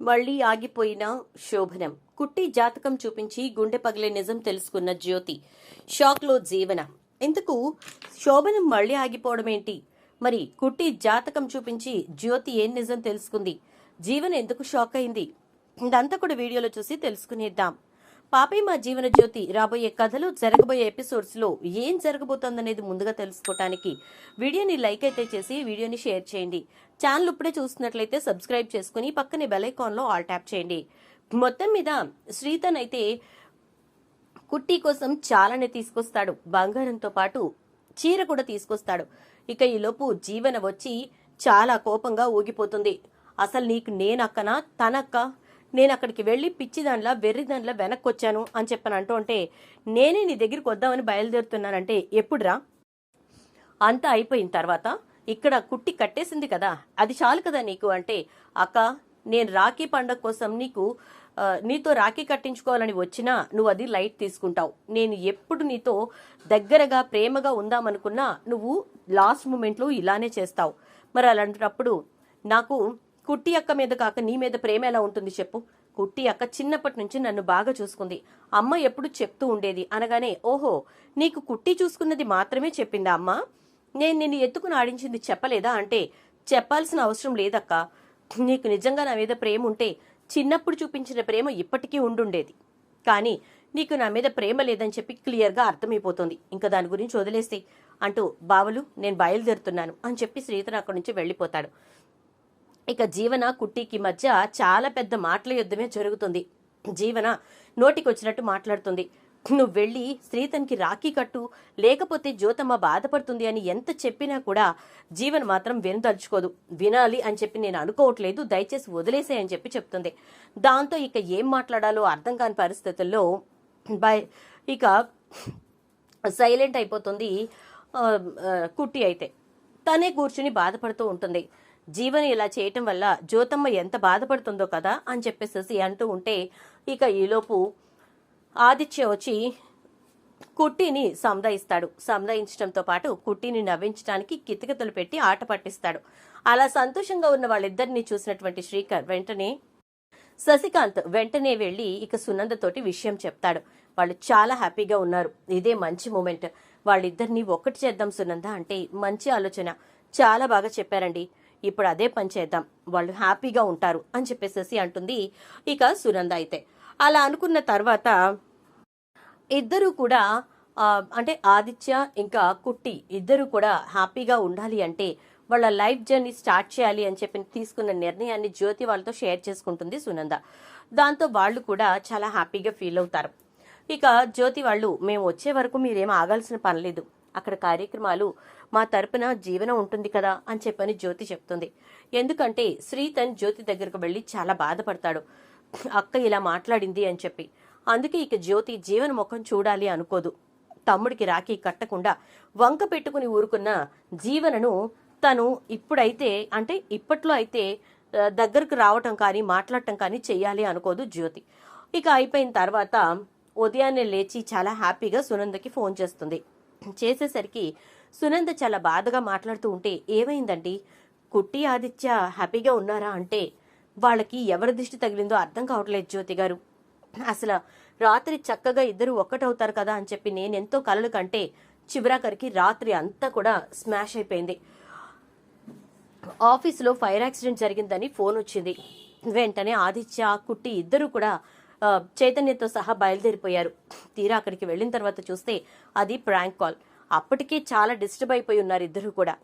మళ్ళీ ఆగిపోయిన శోభనం. కుట్టి జాతకం చూపించి గుండె పగిలే నిజం తెలుసుకున్న జ్యోతి. షాక్లో జీవన. ఇందుకు శోభనం మళ్ళీ ఆగిపోవడం ఏంటి మరి కుట్టి జాతకం చూపించి జ్యోతి ఏం నిజం తెలుసుకుంది? జీవన ఎందుకు షాక్ అయింది? ఇదంతా కూడా వీడియోలో చూసి తెలుసుకునేద్దాం. పాపే మా జీవన జ్యోతి రాబోయే కథలు జరగబోయే ఎపిసోడ్స్లో ఏం జరగబోతోందనేది ముందుగా తెలుసుకోవటానికి వీడియోని లైక్ అయితే చేసి వీడియోని షేర్ చేయండి. ఛానల్ ఇప్పుడే చూస్తున్నట్లయితే సబ్స్క్రైబ్ చేసుకుని పక్కనే బెల్లో ఆల్ ట్యాప్ చేయండి. మొత్తం మీద శ్రీతన్ అయితే కుట్టి కోసం చాలానే తీసుకొస్తాడు. బంగారంతో పాటు చీర కూడా తీసుకొస్తాడు. ఇక ఈలోపు జీవన వచ్చి చాలా కోపంగా ఊగిపోతుంది. అసలు నీకు నేనక్కనా? తనక్క? నేను అక్కడికి వెళ్ళి పిచ్చి దానిలా వెర్రి దానిలా వెనక్కి వచ్చాను అని చెప్పని అంటూ ఉంటే నేనే నీ దగ్గరికి వద్దామని బయలుదేరుతున్నానంటే ఎప్పుడురా? అంతా అయిపోయిన తర్వాత ఇక్కడ కుట్టి కట్టేసింది కదా అది చాలు కదా నీకు అంటే అక్క నేను రాఖీ పండగ కోసం నీకు నీతో రాఖీ కట్టించుకోవాలని వచ్చినా నువ్వు అది లైట్ తీసుకుంటావు. నేను ఎప్పుడు నీతో దగ్గరగా ప్రేమగా ఉందామనుకున్నా నువ్వు లాస్ట్ మూమెంట్లో ఇలానే చేస్తావు. మరి అలాంటప్పుడు నాకు కుట్టి అక్క మీద కాక నీ మీద ప్రేమ ఎలా ఉంటుంది చెప్పు? కుట్టి అక్క చిన్నప్పటి నుంచి నన్ను బాగా చూసుకుంది. అమ్మ ఎప్పుడు చెప్తూ ఉండేది అనగానే ఓహో నీకు కుట్టి చూసుకున్నది మాత్రమే చెప్పిందా అమ్మ? నేను నిన్ను ఎత్తుకుని ఆడించింది చెప్పలేదా అంటే చెప్పాల్సిన అవసరం లేదక్క. నీకు నిజంగా నా మీద ప్రేమ ఉంటే చిన్నప్పుడు చూపించిన ప్రేమ ఇప్పటికీ ఉండుండేది. కానీ నీకు నా మీద ప్రేమ లేదని చెప్పి క్లియర్గా అర్థమైపోతుంది. ఇంకా దాని గురించి వదిలేస్తే అంటూ బావలు నేను బయలుదేరుతున్నాను అని చెప్పి శ్రీధర్ అక్కడి నుంచి వెళ్ళిపోతాడు. ఇక జీవన కుట్టికి మధ్య చాలా పెద్ద మాటల యుద్ధమే జరుగుతుంది. జీవన నోటికొచ్చినట్టు మాట్లాడుతుంది. నువ్వు వెళ్ళి శ్రీతన్కి రాఖీ కట్టు లేకపోతే జ్యోతమ్మ బాధపడుతుంది అని ఎంత చెప్పినా కూడా జీవన్ మాత్రం వినదలుచుకోదు. వినాలి అని చెప్పి నేను అనుకోవట్లేదు దయచేసి వదిలేసే అని చెప్పి చెప్తుంది. దాంతో ఇక ఏం మాట్లాడాలో అర్థం కాని పరిస్థితుల్లో బై ఇక సైలెంట్ అయిపోతుంది కుట్టి అయితే. తనే కూర్చుని బాధపడుతూ ఉంటుంది. జీవని ఇలా చేయటం వల్ల జ్యోతమ్మ ఎంత బాధపడుతుందో కదా అని చెప్పేసి అంటూ ఉంటే ఇక ఈలోపు ఆదిత్య వచ్చి కుట్టిని సందాయిస్తాడు. సంధాయించడంతో పాటు కుట్టిని నవ్వించడానికి కితకితలు పెట్టి ఆట పట్టిస్తాడు. అలా సంతోషంగా ఉన్న వాళ్ళిద్దరిని చూసినటువంటి శ్రీకర్ వెంటనే శశికాంత్ వెంటనే వెళ్ళి ఇక సునందతోటి విషయం చెప్తాడు. వాళ్ళు చాలా హ్యాపీగా ఉన్నారు. ఇదే మంచి మూమెంట్. వాళ్ళిద్దరిని ఒక్కటి చేద్దాం సునంద అంటే మంచి ఆలోచన. చాలా బాగా చెప్పారండి. ఇప్పుడు అదే పని చేద్దాం. వాళ్ళు హ్యాపీగా ఉంటారు అని చెప్పేసేసి అంటుంది. ఇక సునంద అయితే. అలా అనుకున్న తర్వాత ఇద్దరు కూడా అంటే ఆదిత్య ఇంకా కుట్టి ఇద్దరు కూడా హ్యాపీగా ఉండాలి అంటే వాళ్ళ లైఫ్ జర్నీ స్టార్ట్ చేయాలి అని చెప్పి తీసుకున్న నిర్ణయాన్ని జ్యోతి వాళ్ళతో షేర్ చేసుకుంటుంది సునంద. దాంతో వాళ్ళు కూడా చాలా హ్యాపీగా ఫీల్ అవుతారు. ఇక జ్యోతి వాళ్ళు మేము వచ్చే వరకు మీరేం ఆగాల్సిన పనిలేదు అక్కడ కార్యక్రమాలు మా తరపున జీవనం ఉంటుంది కదా అని చెప్పని జ్యోతి చెప్తుంది. ఎందుకంటే శ్రీతన్ జ్యోతి దగ్గరకు వెళ్ళి చాలా బాధపడతాడు. అక్క ఇలా మాట్లాడింది అని చెప్పి. అందుకే ఇక జ్యోతి జీవన ముఖం చూడాలి అనుకోదు. తమ్ముడికి రాఖీ కట్టకుండా వంక పెట్టుకుని ఊరుకున్న జీవనను తను ఇప్పుడైతే అంటే ఇప్పట్లో అయితే దగ్గరకు రావటం కానీ మాట్లాడటం కానీ చెయ్యాలి అనుకోదు జ్యోతి. ఇక అయిపోయిన తర్వాత ఉదయాన్నే లేచి చాలా హ్యాపీగా సునందకి ఫోన్ చేస్తుంది. చేసేసరికి సునంద చాలా బాధగా మాట్లాడుతూ ఉంటే ఏమైందండి? కుట్టి ఆదిత్య హ్యాపీగా ఉన్నారా? అంటే వాళ్ళకి ఎవరి దిష్టి తగిలిందో అర్థం కావట్లేదు జ్యోతి గారు. అసలు రాత్రి చక్కగా ఇద్దరు ఒక్కటవుతారు కదా? అని చెప్పి నేనెంతో కలలు కంటే చివరాఖరికి రాత్రి అంతా కూడా స్మాష్ అయిపోయింది. ఆఫీస్లో ఫైర్ యాక్సిడెంట్ జరిగిందని ఫోన్ వచ్చింది. వెంటనే ఆదిత్య కుట్టి ఇద్దరు కూడా చైతన్యతో సహా బయలుదేరిపోయారు. తీరా అక్కడికి వెళ్ళిన తర్వాత చూస్తే అది ప్రాంక్ కాల్. అప్పటికే చాలా డిస్టర్బ్ అయిపోయి ఉన్నారు ఇద్దరు కూడా.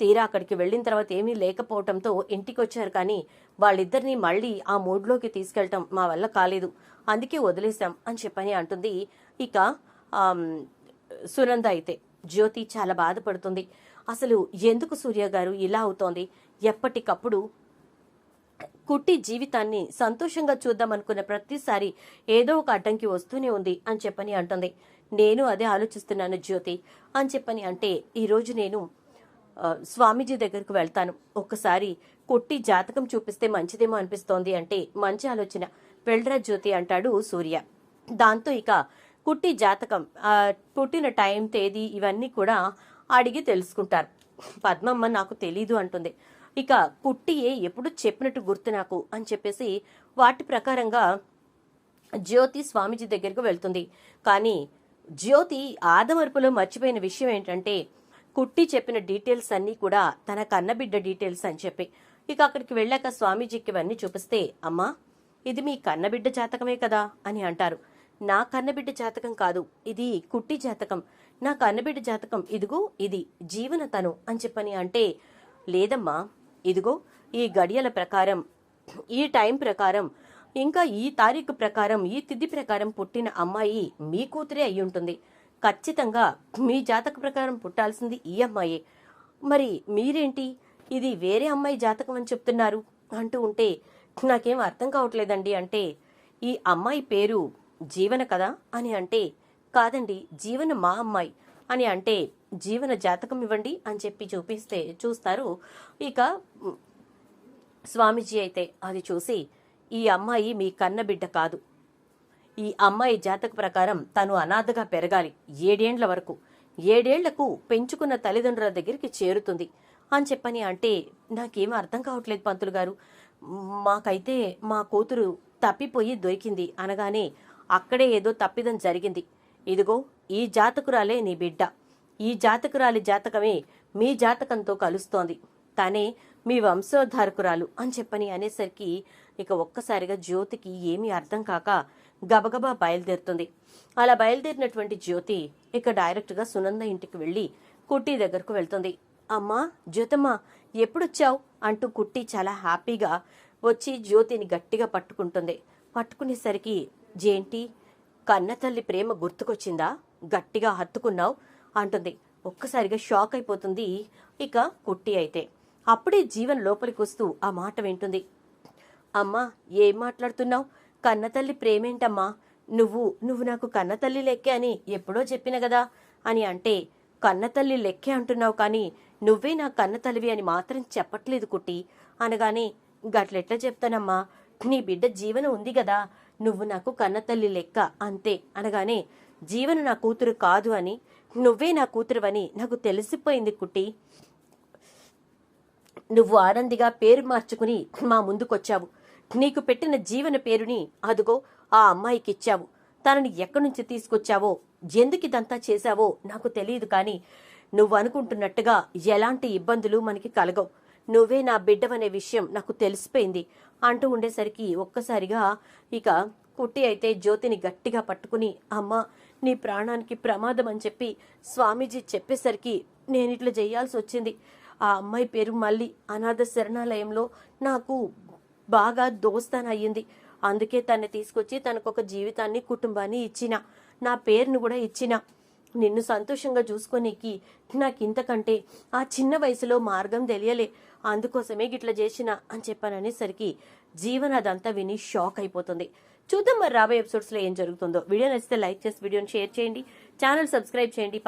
తీరా అక్కడికి వెళ్ళిన తర్వాత ఏమీ లేకపోవడంతో ఇంటికి వచ్చారు కానీ వాళ్ళిద్దరిని మళ్ళీ ఆ మూడ్లోకి తీసుకెళ్ళటం మా వల్ల కాలేదు. అందుకే వదిలేశాం అని చెప్పని అంటుంది. ఇక సునంద అయితే. జ్యోతి చాలా బాధపడుతుంది. అసలు ఎందుకు సూర్య గారు ఇలా అవుతోంది? ఎప్పటికప్పుడు కుట్టి జీవితాన్ని సంతోషంగా చూద్దామనుకున్న ప్రతిసారి ఏదో ఒక అడ్డంకి వస్తూనే ఉంది అని చెప్పని అంటుంది. నేను అదే ఆలోచిస్తున్నాను జ్యోతి అని చెప్పని అంటే ఈరోజు నేను స్వామీజీ దగ్గరకు వెళ్తాను. ఒక్కసారి కుట్టి జాతకం చూపిస్తే మంచిదేమో అనిపిస్తోంది అంటే మంచి ఆలోచన. వెళ్ళరా జ్యోతి అంటాడు సూర్య. దాంతో ఇక కుట్టి జాతకం పుట్టిన టైం తేదీ ఇవన్నీ కూడా అడిగి తెలుసుకుంటారు. పద్మమ్మ నాకు తెలీదు అంటుంది. ఇక కుట్టియే ఎప్పుడు చెప్పినట్టు గుర్తు నాకు అని చెప్పేసి వాటి ప్రకారంగా జ్యోతి స్వామీజీ దగ్గరికి వెళ్తుంది. కానీ జ్యోతి ఆదమర్పులో మర్చిపోయిన విషయం ఏంటంటే కుట్టి చెప్పిన డీటెయిల్స్ అన్నీ కూడా తన కన్నబిడ్డ డీటెయిల్స్ అని చెప్పి. ఇక అక్కడికి వెళ్ళాక స్వామీజీకి ఇవన్నీ చూపిస్తే అమ్మా ఇది మీ కన్నబిడ్డ జాతకమే కదా? అని అంటారు. నా కన్నబిడ్డ జాతకం కాదు ఇది కుట్టి జాతకం. నా కన్నబిడ్డ జాతకం ఇదిగో ఇది జీవన తను అని చెప్పని అంటే లేదమ్మా ఇదిగో ఈ గడియల ప్రకారం ఈ టైం ప్రకారం ఇంకా ఈ తారీఖు ప్రకారం ఈ తిథి ప్రకారం పుట్టిన అమ్మాయి మీ కూతురే అయి ఉంటుంది ఖచ్చితంగా మీ జాతక ప్రకారం పుట్టాల్సింది ఈ అమ్మాయే. మరి మీరేంటి? ఇది వేరే అమ్మాయి జాతకం అని చెప్తున్నారు అంటూ ఉంటే నాకేం అర్థం కావట్లేదండి అంటే ఈ అమ్మాయి పేరు జీవన కదా అని అంటే కాదండి జీవన మా అమ్మాయి అని అంటే జీవన జాతకం ఇవ్వండి అని చెప్పి చూపిస్తే చూస్తారు. ఇక స్వామీజీ అయితే అది చూసి ఈ అమ్మాయి మీ కన్నబిడ్డ కాదు. ఈ అమ్మాయి జాతక ప్రకారం తను అనాథగా పెరగాలి ఏడేండ్ల వరకు. ఏడేళ్ళకు పెంచుకున్న తల్లిదండ్రుల దగ్గరికి చేరుతుంది అని చెప్పని అంటే నాకేం అర్థం కావట్లేదు పంతులు గారు. మాకైతే మా కూతురు తప్పిపోయి దొరికింది అనగానే అక్కడే ఏదో తప్పిదం జరిగింది. ఇదిగో ఈ జాతకురాలే నీ బిడ్డ. ఈ జాతకురాలి జాతకమే మీ జాతకంతో కలుస్తోంది. తనే మీ వంశోద్ధారకురాలు అని చెప్పని అనేసరికి ఇక ఒక్కసారిగా జ్యోతికి ఏమీ అర్థం కాక గబగబా బయలుదేరుతుంది. అలా బయలుదేరినటువంటి జ్యోతి ఇక డైరెక్ట్గా సునంద ఇంటికి వెళ్ళి కుట్టి దగ్గరకు వెళ్తుంది. అమ్మా జ్యోతమ్మ ఎప్పుడొచ్చావు? అంటూ కుట్టి చాలా హ్యాపీగా వచ్చి జ్యోతిని గట్టిగా పట్టుకుంటుంది. పట్టుకునేసరికి జేంటి కన్నతల్లి ప్రేమ గుర్తుకొచ్చిందా? గట్టిగా హత్తుకున్నావు? అంటుంది. ఒక్కసారిగా షాక్ అయిపోతుంది ఇక కుట్టి అయితే. అప్పుడే జీవన్ లోపలికి వస్తూ ఆ మాట వింటుంది. అమ్మా ఏం మాట్లాడుతున్నావు? కన్నతల్లి ప్రేమేంటమ్మా? నువ్వు నువ్వు నాకు కన్నతల్లి లెక్కే అని ఎప్పుడో చెప్పిన కదా? అని అంటే కన్నతల్లి లెక్కే అంటున్నావు కానీ నువ్వే నా కన్నతల్లివి అని మాత్రం చెప్పట్లేదు కుట్టి. అనగానే గట్లెట్లా చెప్తానమ్మా? నీ బిడ్డ జీవన ఉంది కదా నువ్వు నాకు కన్నతల్లి లెక్క అంతే. అనగానే జీవన నా కూతురు కాదు అని నువ్వే నా కూతురువని నాకు తెలిసిపోయింది కుట్టి. నువ్వు ఆనందిగా పేరు మార్చుకుని మా ముందుకొచ్చావు. నీకు పెట్టిన జీవన పేరుని అదుగో ఆ అమ్మాయికి ఇచ్చావు తనని ఎక్కడి నుంచి తీసుకొచ్చావో ఎందుకు ఇదంతా చేశావో నాకు తెలియదు కానీ నువ్వు అనుకుంటున్నట్టుగా ఎలాంటి ఇబ్బందులు మనకి కలగవు. నువ్వే నా బిడ్డవనే విషయం నాకు తెలిసిపోయింది అంటూ ఉండేసరికి ఒక్కసారిగా ఇక కుట్టి అయితే జ్యోతిని గట్టిగా పట్టుకుని అమ్మ నీ ప్రాణానికి ప్రమాదం అని చెప్పి స్వామీజీ చెప్పేసరికి నేను ఇట్లా చేయాల్సి వచ్చింది ఆ అమ్మాయి పేరు మళ్ళీ అనాథ శరణాలయంలో నాకు బాగా దోస్తాన్ అయ్యింది అందుకే తన్ని తీసుకొచ్చి తనకు ఒక జీవితాన్ని కుటుంబాన్ని ఇచ్చిన. నా పేరును కూడా ఇచ్చిన. నిన్ను సంతోషంగా చూసుకోనీకి నాకు ఇంతకంటే ఆ చిన్న వయసులో మార్గం తెలియలే. అందుకోసమే గిట్ల చేసిన అని చెప్పాననేసరికి జీవన్ అదంతా విని షాక్ అయిపోతుంది చూద్దాం మరి రాబోయే ఎపిసోడ్స్లో ఏం జరుగుతుందో. వీడియో నచ్చితే లైక్ చేసి వీడియోని షేర్ చేయండి. ఛానల్ సబ్స్క్రైబ్ చేయండి.